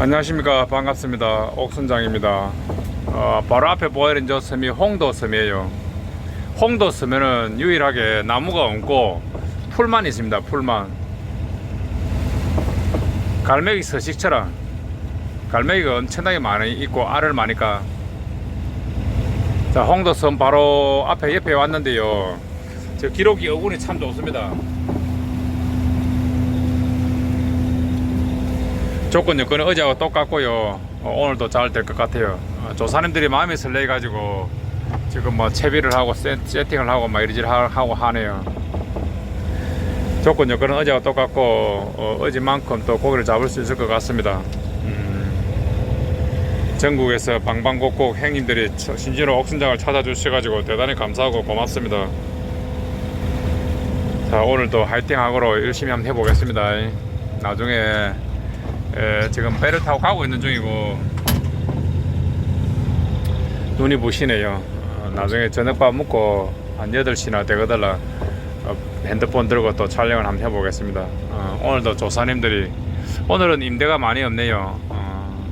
안녕하십니까. 반갑습니다. 옥순장입니다. 어, 바로 앞에 보이는 저 섬이 홍도섬이에요. 홍도섬에는 유일하게 나무가 없고 풀만 있습니다. 풀만. 갈매기 서식처럼 갈매기가 엄청나게 많이 있고 알을 많으니까. 자 홍도섬 바로 앞에 옆에 왔는데요. 저 기록이 어군이 참 좋습니다 조건 여건은 어제하고 똑같고요. 어, 오늘도 잘 될 것 같아요. 어, 조사님들이 마음이 설레 가지고 지금 뭐 채비를 하고 세, 세팅을 하고 막 이리저리 하- 하고 하네요. 조건 여건은 어제와 똑같고 어, 어제만큼 또 고기를 잡을 수 있을 것 같습니다. 음, 전국에서 방방곡곡 행님들이 처- 신진호 옥순장을 찾아주셔가지고 대단히 감사하고 고맙습니다. 자 오늘도 화이팅하고로 열심히 한번 해보겠습니다. 나중에 예, 지금 배를 타고 가고 있는 중이고 눈이 부시네요. 어, 나중에 저녁밥 먹고 한 8시나 되거들라 어, 핸드폰 들고 또 촬영을 한번 해보겠습니다. 어, 오늘도 조사님들이 오늘은 임대가 많이 없네요. 어,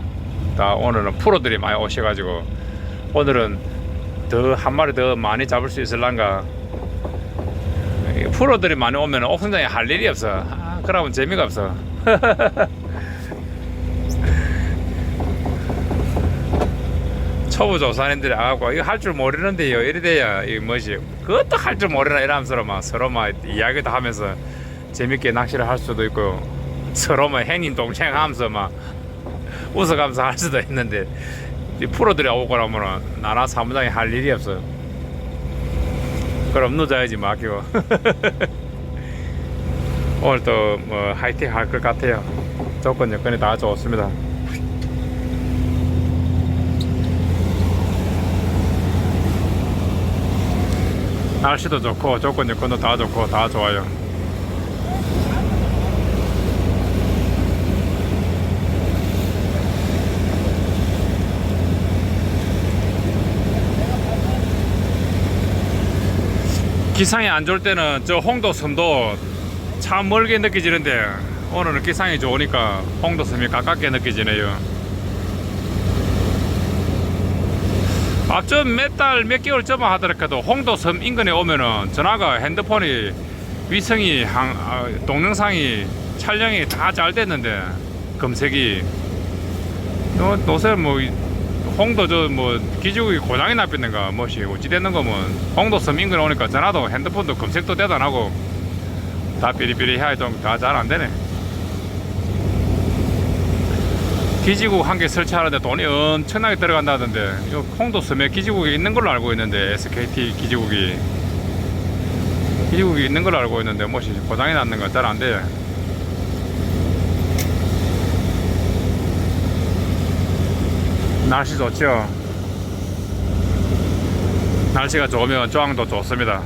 다 오늘은 프로들이 많이 오셔가지고 오늘은 더 한 마리 더 많이 잡을 수 있을란가 이 프로들이 많이 오면 옥선장에 할 일이 없어. 아, 그러면 재미가 없어. 초보 조사님들이 와갖고 이거 할 줄 모르는데요. 이래 돼야 이 뭐지? 그것도 할 줄 모르나 이러면서 막 서로 막 이야기도 하면서 재밌게 낚시를 할 수도 있고 서로 뭐 행님 동생 하면서 막 웃어가면서 할 수도 있는데 이 프로들이 오고 그러면은 나나 사무장이 할 일이 없어 그럼 늦어야지 맡기고 오늘 또뭐 화이팅 할 것 같아요. 조건 여건이 다 좋습니다 날씨도 좋고 조건 여건도 다 좋고 다 좋아요. 기상이 안 좋을 때는 저 홍도 섬도 참 멀게 느껴지는데 오늘은 기상이 좋으니까 홍도 섬이 가깝게 느껴지네요. 앞전 몇 달, 몇 개월 전만 하더라도 홍도섬 인근에 오면은 전화가 핸드폰이 위성이 항, 아, 동영상이 촬영이 다 잘 됐는데 검색이. 요, 요새 뭐 이- 홍도 저 뭐 기지국이 고장이 나삐는가? 뭐시 어찌 됐는 거면 홍도섬 인근에 오니까 전화도 핸드폰도 검색도 대도 안 하고 다 삐리삐리 해야 좀 다 잘 안 되네. 기지국 한 개 설치하는데 돈이 엄청나게 들어간다던데 요 홍도섬에 기지국이 있는 걸로 알고 있는데 SKT 기지국이 기지국이 있는 걸로 알고 있는데 뭐시 고장이 났는 건 잘 안 돼. 날씨 좋죠. 날씨가 좋으면 조항도 좋습니다.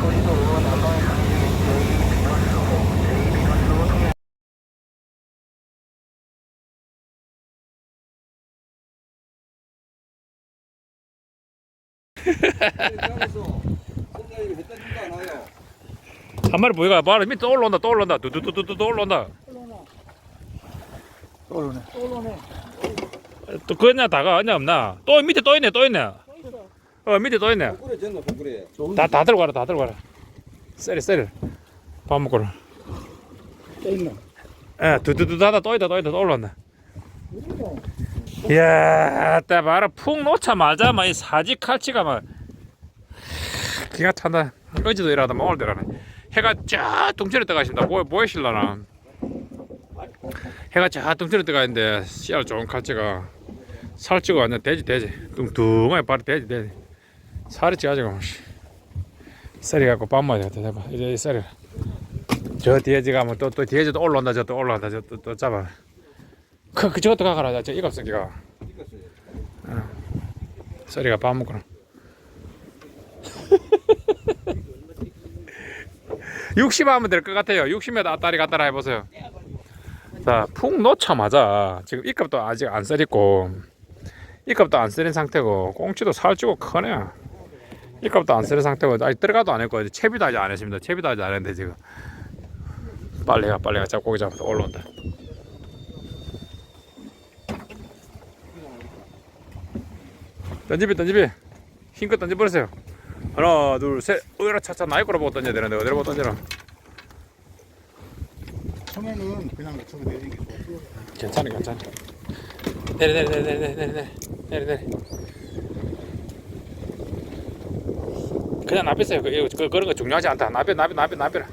도시도 남방 상륙 제2비너스호 제2비너스호 통해 한 마리 보이가 봐라 밑에 또 올라온다 또 올라온다 두두두두두 또 올라온다 떠오르네. 떠오르네. 또 그냐 다가 아냐 없나 또 밑에 또 있네 또 있네 어 밑에 또 있네 다, 다 들고 가라, 다 들고 가라. 쎄리, 쎄리. 밥 먹고라. 떠 있나? 예, 두두두다다 또 있다, 또 있다, 또 올라온다. 이야, 때 봐라. 푹 놓자마자, 막, 이 사지 칼치가 막, 기가 찬다. 어제도 일하다, 막 오늘도 일하네. 해가 쫙 둥처리 떠가 있습니다. 뭐, 뭐 하실라나. 해가 쫙 둥처리 떠가 있는데, 씨알 좋은 칼치가 살찌고 완전 돼지, 돼지. 뚱뚱하게 발이 돼지, 돼지. 살이 찌가지고, 씨. 쌀이 갖고 밥 먹어야 돼. 해봐. 이제 이 쌀이. 저 뒤에 지가 뭐또또 뒤에 저또 올라온다. 저 또 올라온다. 저 또 또 잡아. 그, 그 저것도 가가라. 저 이거 없어 기가. 어. 쌀이가 밥 먹거라. 60 하면 될 것 같아요. 60m 앞다리 갔다라 해보세요. 자, 푹 놓자마자 지금 이 값도 아직 안 썰있고 이 값도 안 썰인 상태고 꽁치도 살찌고 크네. 이 값도 안 쓰는 상태고 아직 들어가도 안 했고 채비도 아직 안 했습니다. 채비도 아직 안 했는데 지금 빨리 가 빨리 가 잡고 고기 잡아서 올라온다. 던지비 던지비. 힘껏 던져버리세요. 하나 둘셋. 으라 차차. 나이 거로 보고 던져야 되는데. 어디로 보고 던져라. 처음에는 그냥 저거 내리는 게 좋아. 괜찮아 괜찮아. 내려 내려 내려 내려 내려 내려. 내려 내려. 그냥 놔비세요. 그, 그, 그런 거 중요하지 않다. 놔비 놔비 놔비 놔비라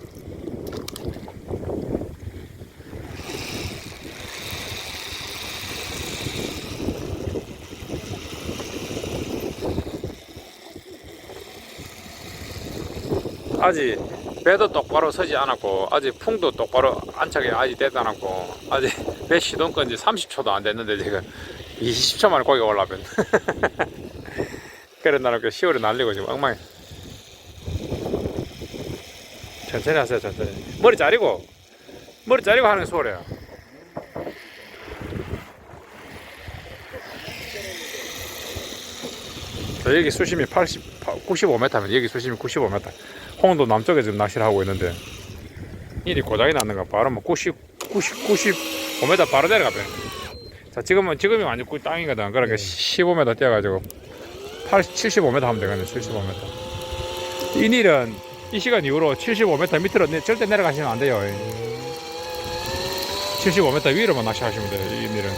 아직 배도 똑바로 서지 않았고 아직 풍도 똑바로 안착이 아직 되지 않았고 아직 배 시동 건지 30초도 안 됐는데 지금 20초 만에 거기 올라면 그래 나는 그 시월이 날리고 지금 엉망이. 천천히 하세요 천천히. 머리 자리고 머리 자리고 하는 게 소리야 저 여기 수심이 80, 95m면 여기 수심이 95m 홍도 남쪽에 지금 낚시를 하고 있는데 일이 고장이 났는가 바로 뭐 90, 90, 95m 바로 내려가 버려. 자 지금은 지금이 완전 꿀 땅이거든. 그러니까 15m 뛰어가지고 80, 75m 하면 되겠네 75m 이 일은 이 시간 이후로 75m 밑으로 내- 절대 내려가시면 안 돼요. 75m 위로만 낚시하시면 돼요 이 일은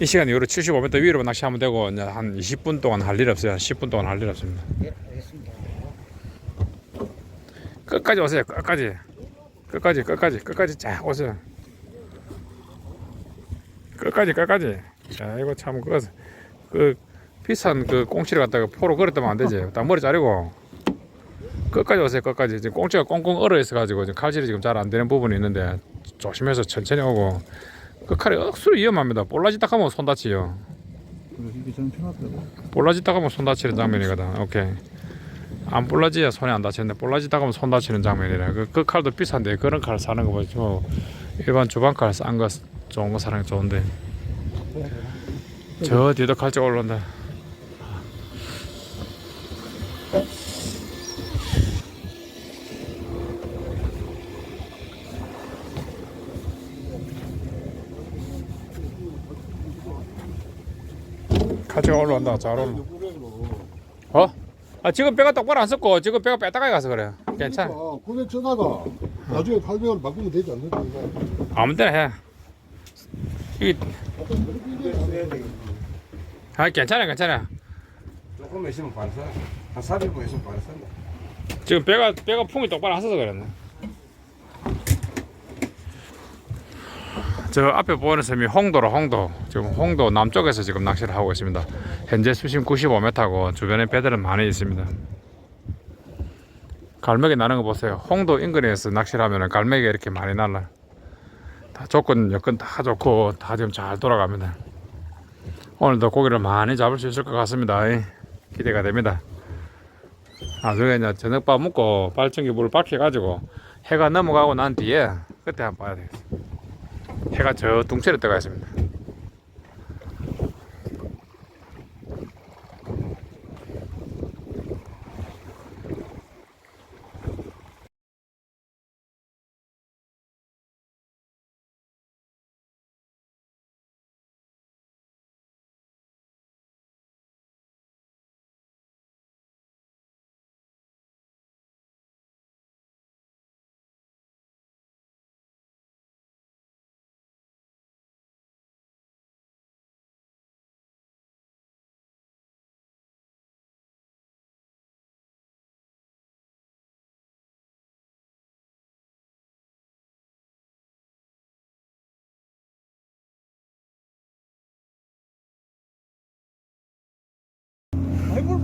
이 시간 이후로 75m 위로 낚시하면 되고 이제 한 20분 동안 할 일 없어요. 한 10분 동안 할 일 없습니다. 예, 알겠습니다. 끝까지 오세요. 끝까지. 끝까지 끝까지 끝까지 쫙 오세요. 끝까지 끝까지. 자 이거 참그그 비싼 그 꽁치를 갖다가 포로 걸었다면 안 되지. 딱 머리 자르고 끝까지 오세요. 끝까지. 지금 꽁치가 꽁꽁 얼어 있어 가지고 지금 칼질이 지금 잘 안 되는 부분이 있는데 조심해서 천천히 오고 그 칼이 억수로 위험합니다. 볼라지 딱 하면 손 다치요. 그래서 이게 저는 편하더라고. 볼라지 딱 하면 손 다치는 장면이거든. 오케이. 안 볼라지야 손이 안 다치는데 볼라지 딱 하면 손 다치는 장면이라. 그, 그 칼도 비싼데 그런 칼 사는 거 보죠. 일반 주방 칼 싼 거 좋은 거 사는 게 좋은데. 저 뒤도 칼집 올라온다. 칼집 올라온다. 잘 올라. 어? 아 지금 배가 똑바로 안 섰고 지금 배가 빼다가 가서 그래. 괜찮아. 그래 전화가 나중에 800원 바꾸면 되지 않는가 아무 데나 해. 이, 아 괜찮아 괜찮아. 조금 있으면 반사 한 400원 있으면 반사 지금 배가 배가 풍이 똑바로 안 서서 그랬네. 저 앞에 보이는 섬이 홍도로 홍도. 지금 홍도 남쪽에서 지금 낚시를 하고 있습니다. 현재 수심 95m고 주변에 배들은 많이 있습니다. 갈매기 나는 거 보세요. 홍도 인근에서 낚시를 하면 갈매기가 이렇게 많이 날라. 다 조건 여건 다 좋고 다 지금 잘 돌아갑니다. 오늘도 고기를 많이 잡을 수 있을 것 같습니다. 이, 기대가 됩니다. 나중에 이제 저녁밥 먹고 발전기 물을 박혀가지고 해가 넘어가고 난 뒤에 그때 한번 봐야 되겠어. 해가 저 둥채로 떠가 있습니다.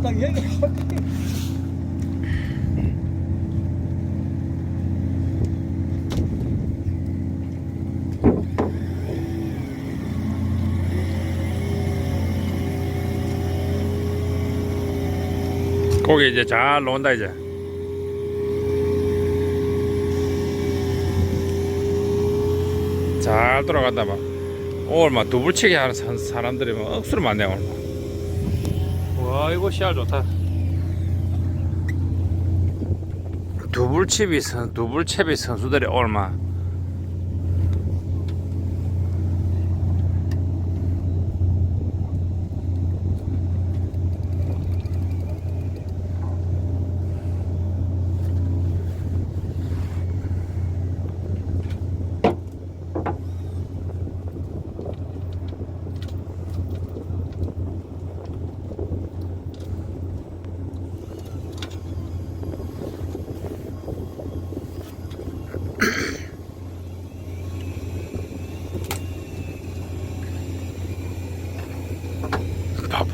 딱 얘기. 고기 이제 잘 나온다 이제. 잘 돌아간다 막. 막 두불치기 하는 사- 사람들이 막 억수로 많네 오늘. 와 이거 씨알 좋다. 두불치비 선 두불채비 선수들이 오늘 막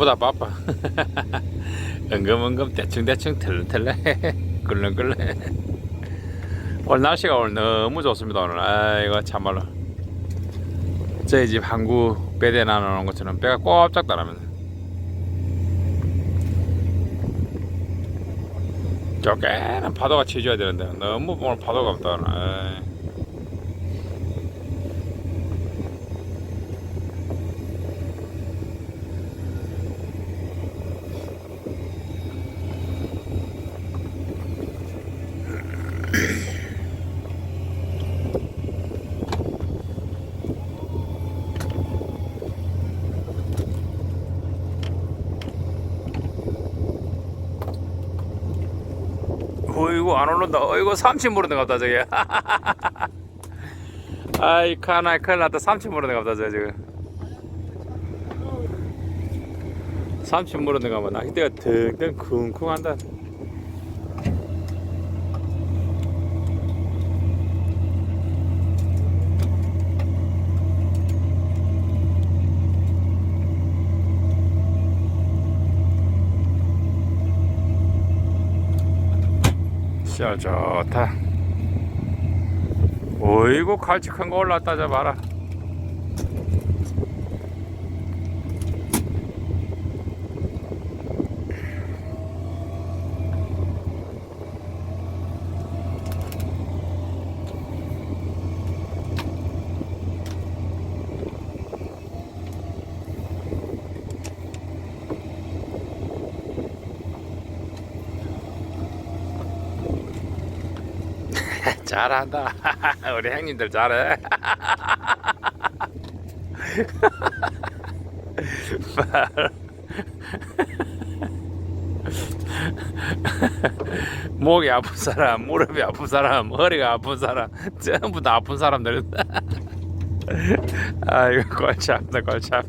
바쁘다 바빠. 은금은금 대충대충 털렁털렁 꿀렁꿀렁 오늘 날씨가 오늘 너무 좋습니다 오늘. 아이고 참말로. 저희 집 항구 배대 나누는 것처럼 배가 꼼짝 달합니다 쪼개는 파도가 치줘야 되는데 너무 오늘 파도가 없다 오늘 아이. 어이구 삼친 물었는 갑다 저게. 아이 카나 큰일 났다. 삼친 물었는 갑다 저 지금. 삼친 물었는 가면 나기대가 덩덩 쿵쿵한다 시야 좋다. 어이구 갈치 큰 거 올랐다 저 봐라 잘한다 우리 형님들 잘해 목이 아픈 사람, 무릎이 아픈 사람, 허리가 아픈 사람, 전부 다 아픈 사람들. 아이고 골치 아프다 골치 아프.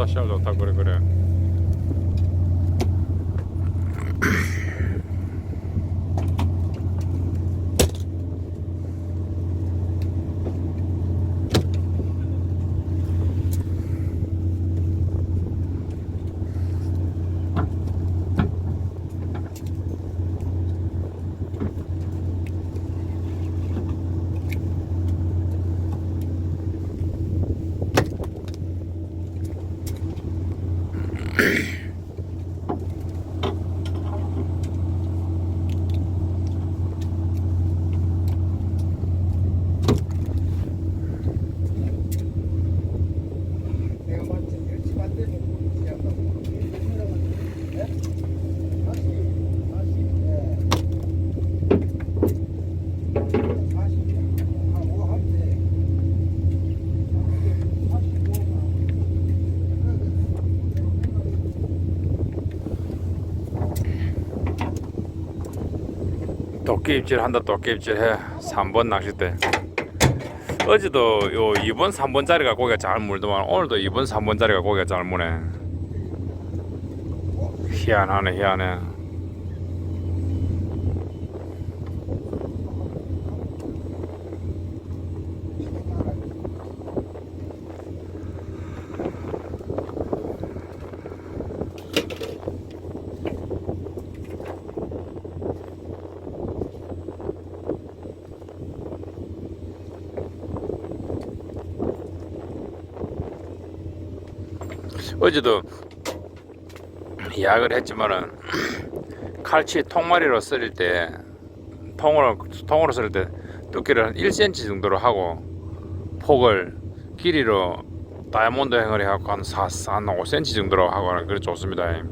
오또 시야 좋다 그래 그래. 내가 봤을 때 열지 반 되면 우리 시작하고 예? 다시 다시 예. 40 하고 할때 45만 도끼 입질 한다 도끼 입질 해. 3번 낚싯대. 어제도 요 2번 3번짜리가 고기가 잘 물더만 오늘도 2번 3번짜리가 고기가 잘 무네. 희한하네 희한해 어제도 이야기를 했지만은 칼치 통마리로 썰을 때 통으로 통으로 썰을 때 두께를 한 1cm 정도로 하고 폭을 길이로 다이아몬드 행을 해갖고 한 4, 한 5cm 정도로 하고 그래 좋습니다.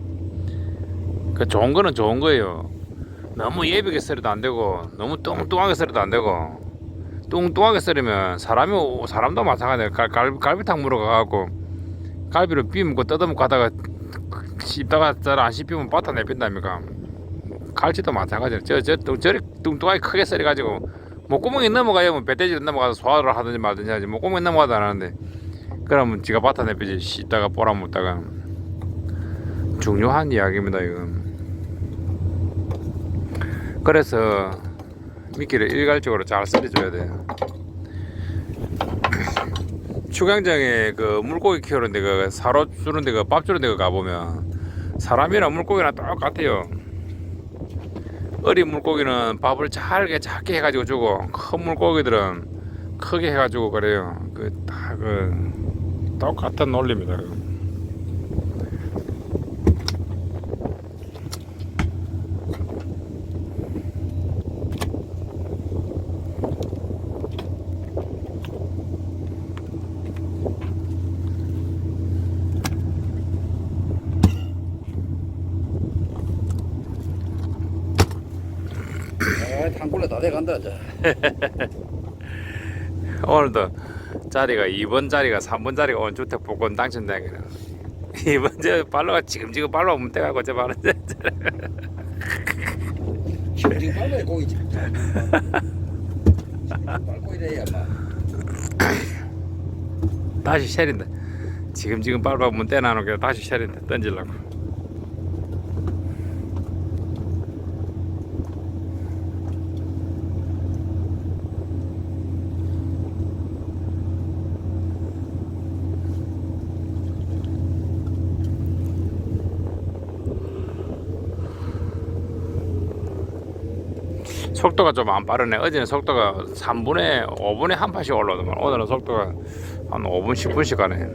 그 좋은 거는 좋은 거예요. 너무 예비게 썰어도 안 되고 너무 뚱뚱하게 썰어도 안 되고 뚱뚱하게 썰으면 사람이 사람도 마찬가지예요. 갈, 갈, 갈비탕 물어 가갖고 갈비를 비먹고 뜯어먹고 하다가 씹다가 잘 안 씹히면 바타 내빈답니까. 갈치도 마찬가지예요. 저, 저, 저, 저리 뚱뚱하게 크게 썰어가지고 목구멍에 넘어가야 뭐 배돼지를 넘어가서 소화를 하든지 말든지 하지 목구멍에 넘어가도 안 하는데 그러면 지가 바타 내비지 씹다가 보라 먹다가 중요한 이야기입니다 이건. 그래서 미끼를 일괄적으로 잘 썰어줘야 돼요 축양장에 그 물고기 키우는 데가 사로 주는 데가 밥 주는 데가 가보면 사람이랑 물고기랑 똑같아요. 어린 물고기는 밥을 잘게 작게 해가지고 주고 큰 물고기들은 크게 해가지고 그래요. 그 다그 똑같은 논리입니다 그거. 아, tan골에 다 돼간다 자. 오늘도 자리가 2번 자리가 3번 자리가 오늘 주택 복권 당첨되기는 2번 저 발로가 지금 지금 발로 오면 돼가고 저 발로. 지금 빨리 고기 좀. 빨고 이래야 막. 다시 쉐린다 지금 지금 밟아보면 떼나놓게 다시 쉐린다 던지려고 속도가 좀 안 빠르네. 어제는 속도가 3분에 5분에 한 판씩 올라오더만 오늘은 속도가 한 5분 10분씩 가네.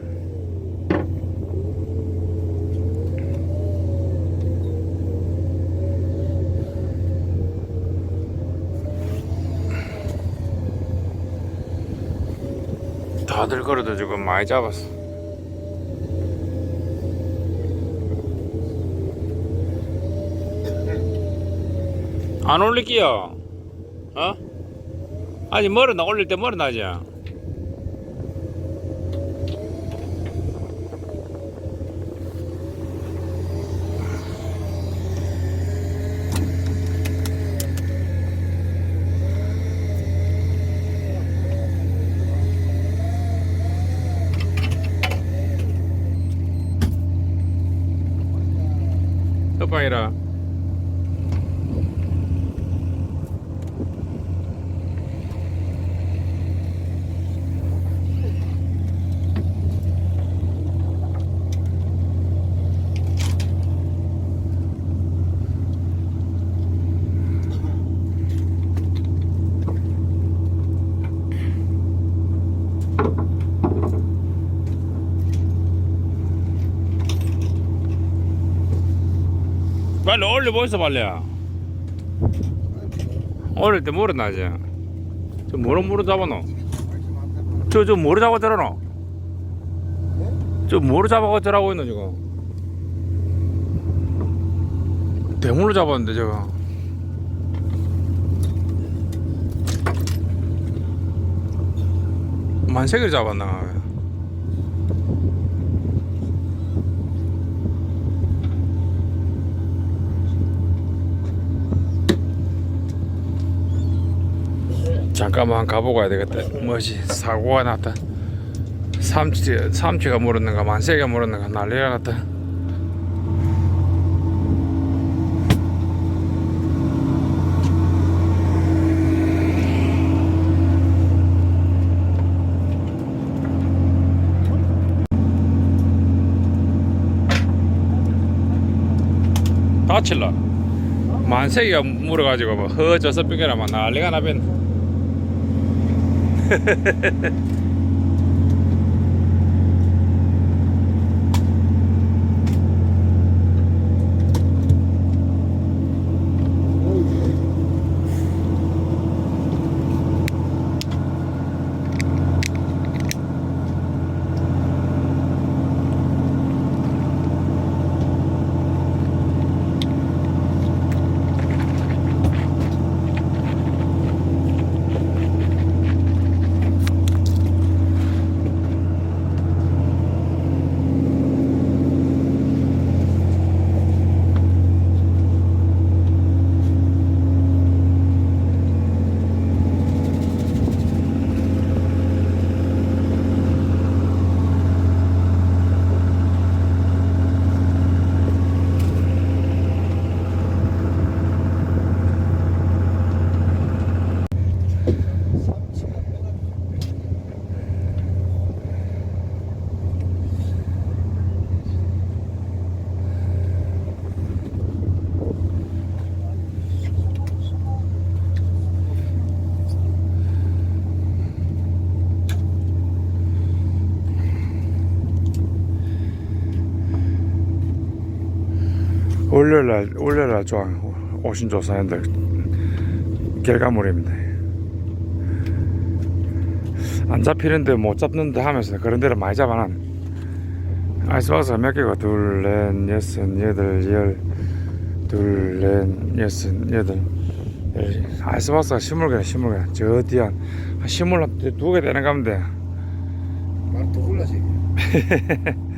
다들 그래도 지금 많이 잡았어. 안 올릴게요. 어? 아니 머리 나 올릴 때 머리 나지. 떡방이라. 올려 보이소 빨리야 올릴 때 뭐로 나지 저 뭐로 뭐로 잡아노? 저저 뭐로 잡아 들어노? 저 뭐로 잡아들라고 있노 지금 대물로 잡았는데 저거. 만세기를 잡았나 잠깐만 가보고 와야 되겠다. 뭐지 사고가 났다. 삼치 삼치가 물었는가 만세가 물었는가 난리가 났다. 다칠라. 만세기가 물어가지고 뭐 허져서 삐개라 막 난리가 나변. 呵呵呵呵呵 월요일날 월요일날 조항 오신 조사님들 결과물입니다. 안 잡히는데 못 잡는데 하면서 그런 데를 많이 잡아놨. 아이스박스가 몇 개가 둘, 넷, 여섯, 여덟, 열, 둘, 넷, 여섯, 여덟. 열. 아이스박스가 스물 개네 스물 개. 저 뒤에 한 스물 두개 되는 가면 돼. 말도 골라지.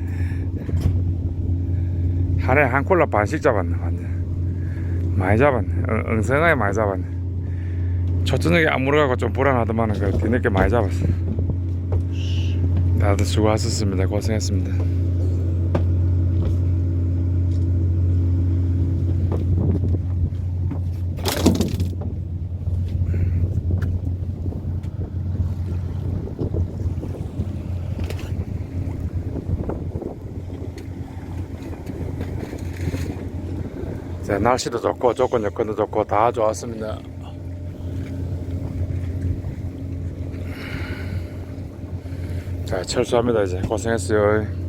하루에 한 콜라 반씩 잡았네 완전 많이 잡았네. 응, 엉성하게 많이 잡았네. 초저녁에 안 물어가고 좀 불안하더만 그 뒤늦게 많이 잡았어. 다들 수고하셨습니다. 고생했습니다 자, 날씨도 좋고 조건 여건도 좋고 다 좋았습니다. 자 철수합니다 이제 고생했어요.